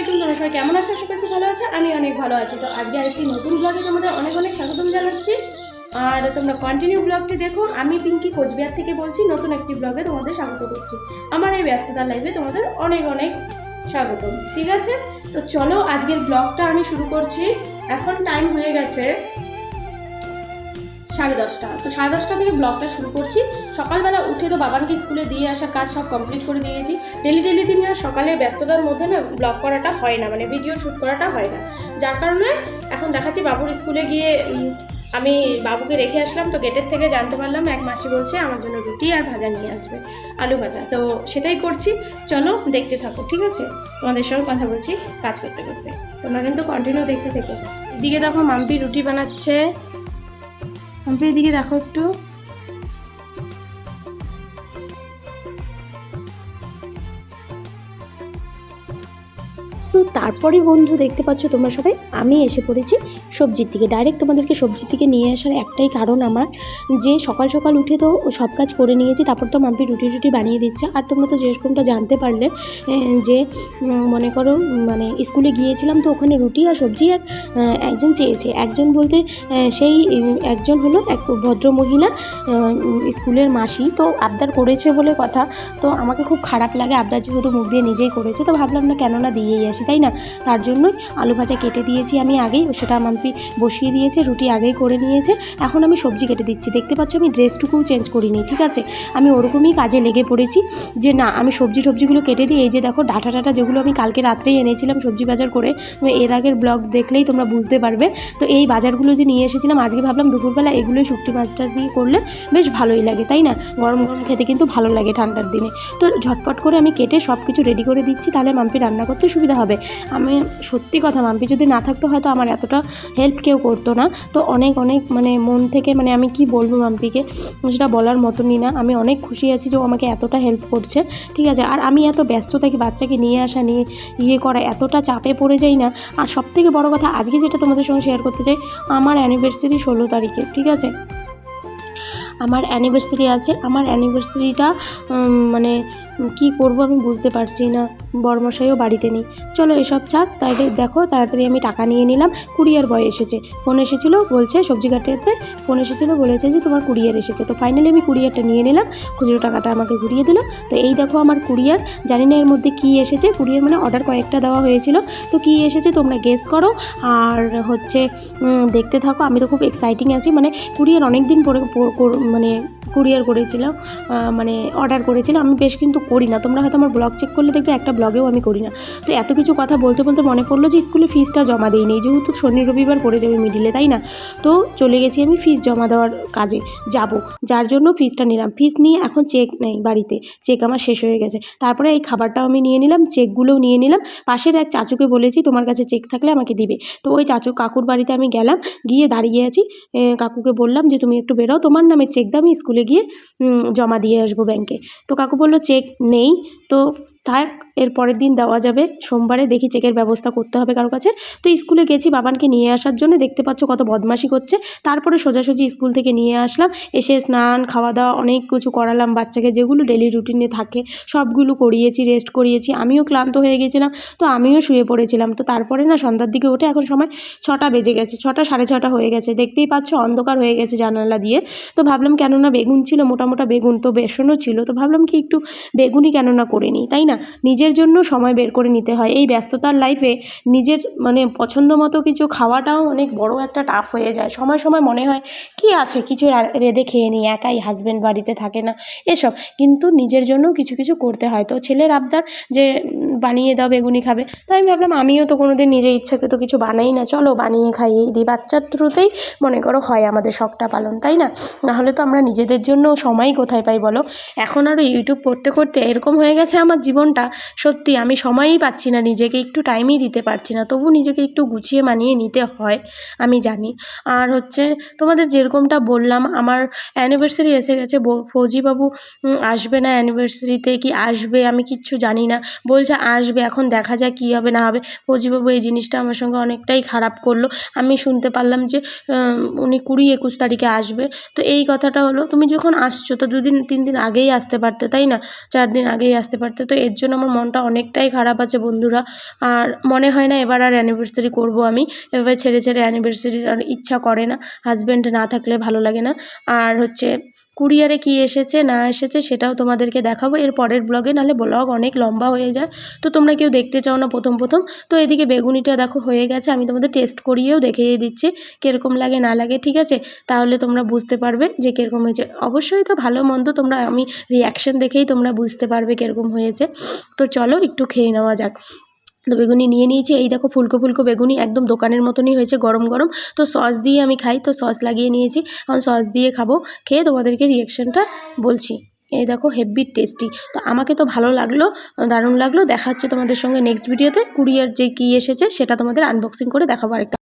আলাইকুম তোমরা সবাই কেমন আছো? আশা করছি ভালো আছে। আমি অনেক ভালো আছি। তো আজকে আরেকটি নতুন ব্লগে তোমাদের অনেক অনেক স্বাগতম জানাচ্ছি। আর তোমরা কন্টিনিউ ব্লগটি দেখো। আমি পিঙ্কি কোচবিহার থেকে বলছি, নতুন একটি ব্লগে তোমাদের স্বাগত করছি। আমার এই ব্যস্ততার লাইফে তোমাদের অনেক অনেক স্বাগত ঠিক আছে? তো চলো আজকের ব্লগটা আমি শুরু করছি। এখন টাইম হয়ে গেছে সাড়ে দশটা। তো সাড়ে দশটা থেকে ব্লগটা শুরু করছি। সকালবেলা উঠে তো বাবানকে স্কুলে দিয়ে আসার কাজ সব কমপ্লিট করে দিয়েছি। ডেলি ডেলি দিন আর সকালে ব্যস্ততার মধ্যে না ব্লগ করাটা হয় না মানে ভিডিও শ্যুট করাটা হয় না। যার কারণে এখন দেখাচ্ছি বাবুর স্কুলে গিয়ে আমি বাবুকে রেখে আসলাম। তো গেটের থেকে জানতে পারলাম এক মাসি বলছে আমার জন্য রুটি আর ভাজা নিয়ে আসবে, আলু ভাজা। তো সেটাই করছি। চলো দেখতে থাকো, ঠিক আছে? তোমাদের সঙ্গে কথা বলছি কাজ করতে করতে। তোমরা কিন্তু কন্টিনিউ দেখতে থেকো। দিকে দেখো মাম্পি রুটি বানাচ্ছে। মাম্পি এদিকে দেখো একটু। সো তারপরে বন্ধু দেখতে পাচ্ছ তোমরা সবাই, আমি এসে পড়েছি সবজির দিকে। ডাইরেক্ট তোমাদেরকে সবজির দিকে নিয়ে আসার একটাই কারণ আমার, যে সকাল সকাল উঠে তো সব কাজ করে নিয়েছি, তারপর তো মাম্পি রুটি রুটি বানিয়ে দিচ্ছে। আর তোমরা তো যেরকমটা জানতে পারলে যে মনে করো মানে স্কুলে গিয়েছিলাম তো ওখানে রুটি আর সবজি এক একজন চেয়েছে। একজন বলতে সেই একজন হলো এক ভদ্র মহিলা স্কুলের মাসি, তো আবদার করেছে বলে কথা। তো আমাকে খুব খারাপ লাগে, আবদার যেহেতু মুখ দিয়ে নিজেই করেছে, তো ভাবলাম না কেন না দিয়েই আসি, তাই না? তার জন্যই আলু ভাজা কেটে দিয়েছি আমি আগেই, সেটা মাম্পি বসিয়ে দিয়েছে, রুটি আগেই করে নিয়েছে। এখন আমি সবজি কেটে দিচ্ছি। দেখতে পাচ্ছ আমি ড্রেসটুকুও চেঞ্জ করিনি, ঠিক আছে? আমি ওরকমই কাজে লেগে পড়েছি যে না, আমি সবজি টবজিগুলো কেটে দিই এই যে দেখো ডাটা টাটা যেগুলো আমি কালকে রাত্রেই এনেছিলাম সবজি বাজার করে, এর আগের ব্লগ দেখলেই তোমরা বুঝতে পারবে। তো এই বাজারগুলো যে নিয়ে এসেছিলাম, আজকে ভাবলাম দুপুরবেলা এগুলোই শুক্তি মাছ টাছ দিয়ে করলে বেশ ভালোই লাগে, তাই না? গরম গরম খেতে কিন্তু ভালো লাগে ঠান্ডার দিনে। তো ঝটপট করে আমি কেটে সব কিছু রেডি করে দিচ্ছি, তাহলে মাম্পি রান্না করতে সুবিধা হবে। আমি সত্যি কথা মাম্পি, যদি না থাকতো হয়তো আমার এতটা হেল্প কেউ করতো না। তো অনেক অনেক মানে মন থেকে মানে আমি কি বলব মাম্পিকে? সেটা বলার মতনই না। আমি অনেক খুশি আছি যে ও আমাকে এতটা হেল্প করছে। ঠিক আছে? আর আমি এত ব্যস্ত থাকি বাচ্চাকে নিয়ে আসা, নিয়ে ইয়ে করা, এতটা চাপে পড়ে যাই না। আর সব থেকে বড়ো কথা, আজকে যেটা তোমাদের সঙ্গে শেয়ার করতে চাই, আমার অ্যানিভার্সারি ষোলো তারিখে। ঠিক আছে? আমার অ্যানিভার্সারি আছে। আমার অ্যানিভার্সারিটা মানে কি করব আমি বুঝতে পারছি না। বরমশাইও বাড়িতে নেই। চলো এসব চাক তাই দেখো তাড়াতাড়ি আমি টাকা নিয়ে নিলাম। কুরিয়ার বয় এসেছে। ফোন এসেছিল, বলছে সবজি কাটতে। ফোন এসেছিল, বলেছে যে তোমার কুরিয়ার এসেছে। তো ফাইনালি আমি কুরিয়ারটা নিয়ে নিলাম। খুচরো টাকাটা আমাকে ঘুরিয়ে দিল। তো এই দেখো আমার কুরিয়ার জানি না এর মধ্যে কী এসেছে। কুরিয়ার মানে অর্ডার কয়েকটা দেওয়া হয়েছিল। তো কী এসেছে তোমরা গেস করো। আর হচ্ছে দেখতে থাকো, আমি তো খুব এক্সাইটিং আছি। মানে কুরিয়ার অনেক দিন পরে মানে কুরিয়ার করেছিলাম মানে অর্ডার করেছিলাম আমি বেশ কিন্তু করি না। তোমরা হয়তো আমার ব্লগ চেক করলে দেখবে একটা ব্লগেও আমি করি না। তো এত কিছু কথা বলতে বলতে মনে পড়ল যে স্কুলে ফিসটা জমা দিইনি। যেহেতু শনি রবিবার পড়ে যাবে মিডিলে তাই না? তো চলে গেছি আমি ফিস জমা দেওয়ার কাজে। যাব। যার জন্য ফিসটা নিলাম। ফিস নিয়ে এখন চেক নেই বাড়িতে। চেক আমার শেষ হয়ে গেছে। তারপরে এই খাবারটাও আমি নিয়ে নিলাম চেকগুলোও নিয়ে নিলাম। পাশের এক চাচুকে বলেছি, তোমার কাছে চেক থাকলে আমাকে দিবে। তো ওই চাচু কাকুর বাড়িতে আমি গেলাম, গিয়ে দাঁড়িয়ে আছি। কাকুকে বললাম যে, তুমি একটু বেরো। তোমার নামে চেক দাও আমি স্কুলে গিয়ে জমা দিয়ে আসব ব্যাংকে তো কাকু বলল চেক নেই তো থাক, এর পরের দিন দেওয়া যাবে। সোমবারে দেখি চেকের ব্যবস্থা করতে হবে কারও কাছে। তো স্কুলে গেছি, বাবানকে নিয়ে আসার জন্য দেখতে পাচ্ছ কত বদমাশি করছে। তারপরে সোজাসুজি স্কুল থেকে নিয়ে আসলাম, এসে স্নান খাওয়া দাওয়া অনেক কিছু করালাম বাচ্চাকে, যেগুলো ডেলি রুটিনে থাকে, সবগুলো করিয়েছি রেস্ট করিয়েছি। আমিও ক্লান্ত হয়ে গেছিলাম, তো আমিও শুয়ে পড়েছিলাম। তো তারপরে না সন্ধ্যার দিকে উঠে এখন সময় ছটা বেজে গেছে, ছটা সাড়ে ছটা হয়ে গেছে। দেখতেই পাচ্ছ অন্ধকার হয়ে গেছে জানালা দিয়ে। তো ভাবলাম কেননা বেগুন ছিল মোটা মোটা বেগুন তো বেসনও ছিল। তো ভাবলাম কি একটু বেগুনই কেন না করে নিই তাই না? নিজের জন্য সময় বের করে নিতে হয়। এই ব্যস্ততার লাইফে নিজের মানে পছন্দ মতো কিছু খাওয়াটাও অনেক বড় একটা টাফ হয়ে যায়। সময় সময় মনে হয়, কি আছে? কিছু রেঁধে খেয়ে নিই, একাই হাজব্যান্ড বাড়িতে থাকে না। এসব। কিন্তু নিজের জন্য কিছু কিছু করতে হয়। তো ছেলের আবদার যে বানিয়ে দাও, বেগুনি খাবে। তাই আমি ভাবলাম, আমিও তো কোনোদিন নিজের ইচ্ছাকে তো কিছু বানাই না। চলো বানিয়ে খাইয়েই দিই বাচ্চার থ্রুতেই মনে করো হয় আমাদের শখটা পালন, তাই না? নাহলে তো আমরা নিজেদের জন্য সময় কোথায় পাই বলো? এখন আরও ইউটিউব করতে করতে এরকম হয়ে গেছে আমার জীবনটা সত্যি আমি সময়ই পাচ্ছি না, নিজেকে একটু টাইমই দিতে পারছি না। তবু নিজেকে একটু গুছিয়ে মানিয়ে নিতে হয়, আমি জানি। আর হচ্ছে তোমাদের যেরকমটা বললাম, আমার অ্যানিভার্সারি এসে গেছে ফৌজিবাবু আসবে না অ্যানিভার্সারিতে কি আসবে আমি কিচ্ছু জানি না। বলছে, আসবে, এখন দেখা যাক কী হবে, না হবে। ফৌজিবাবু এই জিনিসটা আমার সঙ্গে অনেকটাই খারাপ করল। আমি শুনতে পারলাম যে উনি কুড়ি একুশ তারিখে আসবে। তো এই কথাটা হলো, তুমি যখন আসছো, তো দুদিন, তিন দিন আগেই আসতে পারতে, তাই না? চার দিন আগেই আসতে পারতে। তো এর জন্য আমার মনটা অনেকটাই খারাপ আছে বন্ধুরা। আর মনে হয় না এবার আর অ্যানিভার্সারি করব আমি। এভাবে ছেড়ে ছেড়ে অ্যানিভার্সারির আর ইচ্ছা করে না। হাজব্যান্ড না থাকলে ভালো লাগে না। আর হচ্ছে কুরিয়ারে কি এসেছে, না এসেছে সেটাও তোমাদেরকে দেখাবো। এর পরের ব্লগে নাহলে ব্লগ অনেক লম্বা হয়ে যায়। তো তোমরা কেউ দেখতে চাও না প্রথম প্রথম। তো এদিকে বেগুনিটা দেখো হয়ে গেছে, আমি তোমাদের টেস্ট করিয়েও দেখিয়ে দিচ্ছি কীরকম লাগে, না লাগে, ঠিক আছে? তাহলে তোমরা বুঝতে পারবে যে কীরকম হয়েছে। অবশ্যই তো ভালো, মন্দ তোমরা, আমি রিয়াকশন দেখেই তোমরা বুঝতে পারবে কীরকম হয়েছে। তো চলো একটু খেয়ে নেওয়া যাক। তো বেগুনি নিয়ে নিয়েছি। এই দেখো ফুলকো ফুলকো বেগুনি একদম দোকানের মতনই হয়েছে গরম গরম। তো সস দিয়ে আমি খাই, তো সস লাগিয়ে নিয়েছি। এখন সস দিয়ে খাব। খেয়ে তোমাদেরকে রিয়াকশানটা বলছি। এই দেখো হেভি টেস্টি তো আমাকে তো ভালো লাগল, দারুণ লাগল। দেখা হচ্ছে তোমাদের সঙ্গে নেক্সট ভিডিওতে কুরিয়ার যে কী এসেছে সেটা তোমাদের আনবক্সিং করে দেখাবো আরেকটা।